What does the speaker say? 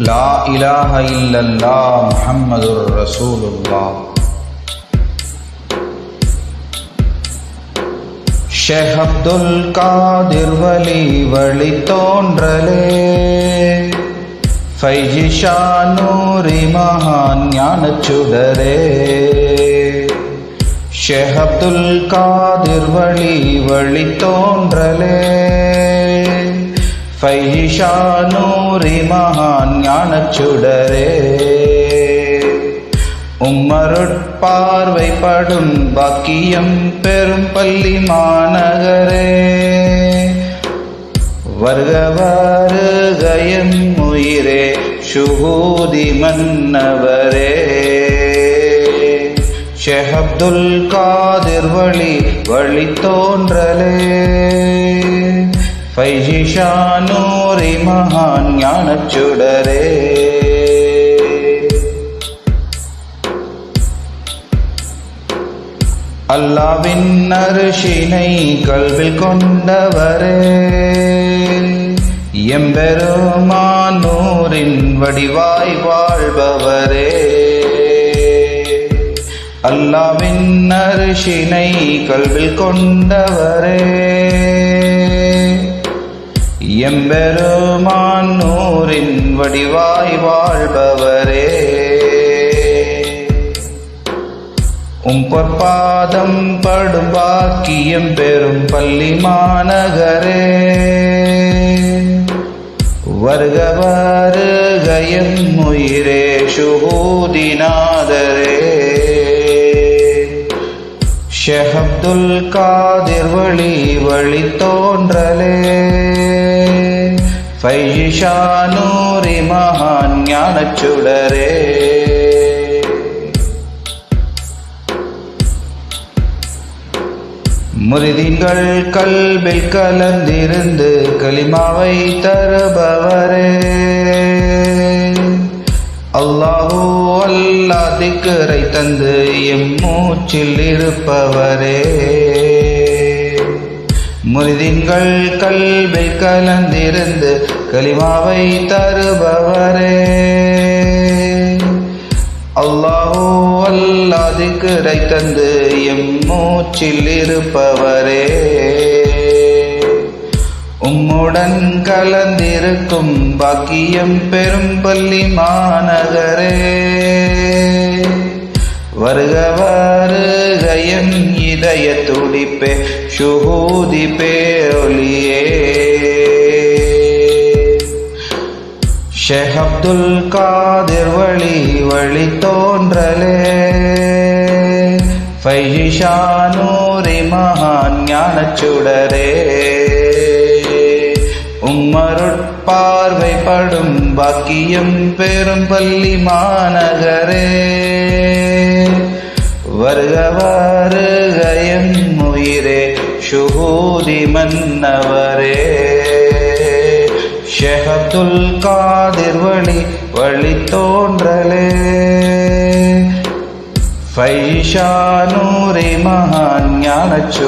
லா இலாஹ இல்லல்லா முஹம்மது ரசூலுல்லா ஷேக் அப்துல் காதிர் வலி வழி தோன்றலே ഫൈജിഷാനൂറി മഹാൻ ജ്ഞാനച്ചുടരേ ഷെഹബ്ദുൽ കാതിർ വഴി വഴി തോன்றലേ வழி வழி மகான் ஞானச் சுடரே உம்மருட்பார்வைப்படும் பாக்கியம் பெரும் பள்ளி மாநகரே. வருக வருகயம் உயிரே சுகூதி மன்னவரே. ஷேக் அப்துல் காதிர் வழி வழி தோன்றலே ஃபைஜி ஷானூரி மகான் ஞானச் சுடரே அல்லாவின் அரிசினை கல்வில் கொண்டவரே எம்பெருமான் நூரின் வடிவாய் வாழ்பவரே அல்லாவின் அரிசினை கல்வில் கொண்டவரே எம்பெருமான் நூரின் வடிவாய் வாழ்பவரே. உம் பொற்பாதம் படும் பாக்கியம் பெரும் பள்ளி மாநகரே. வருக வருகயம் உயிரே சுகூதிநாதரே ஷெஹப்துல் காதிர் வழி வழி தோன்றலே பைஷானூரி மகான் ஞானச் சுடரே முறிதிங்கள் கல்பில் கலந்திருந்து களிமாவை தருபவரே அல்லாஹோ அல்லா திக்கரை தந்து எம் மூச்சில் இருப்பவரே முரிதின்கள் கல்வி கலந்திருந்து கலிமாவை தருபவரே. அல்லாஹோ அல்லாது கிரை தந்து எம் மூச்சில் இருப்பவரே. உம்முடன் கலந்திருக்கும் பாக்கியம் பெரும் பள்ளி மாநகரே. வருகவாறு வருகயம் இதய துடிப்பே சுகூதி பேரொலியே ஷேக் அப்துல் காதிர் வழி வழி தோன்றலே ஃபைஜி மகான் ஞானச் சுடரே உம்மருட்பார்வைப்படும் பாக்கியம் பெரும் பள்ளி மாநகரே வருக வருகயம் உயிரே சுகூதி மன்னவரே. ஷேக் அப்துல் காதிர் வழி வழி தோன்றலே ஃபைஷா நூரி மகான் ஞானச்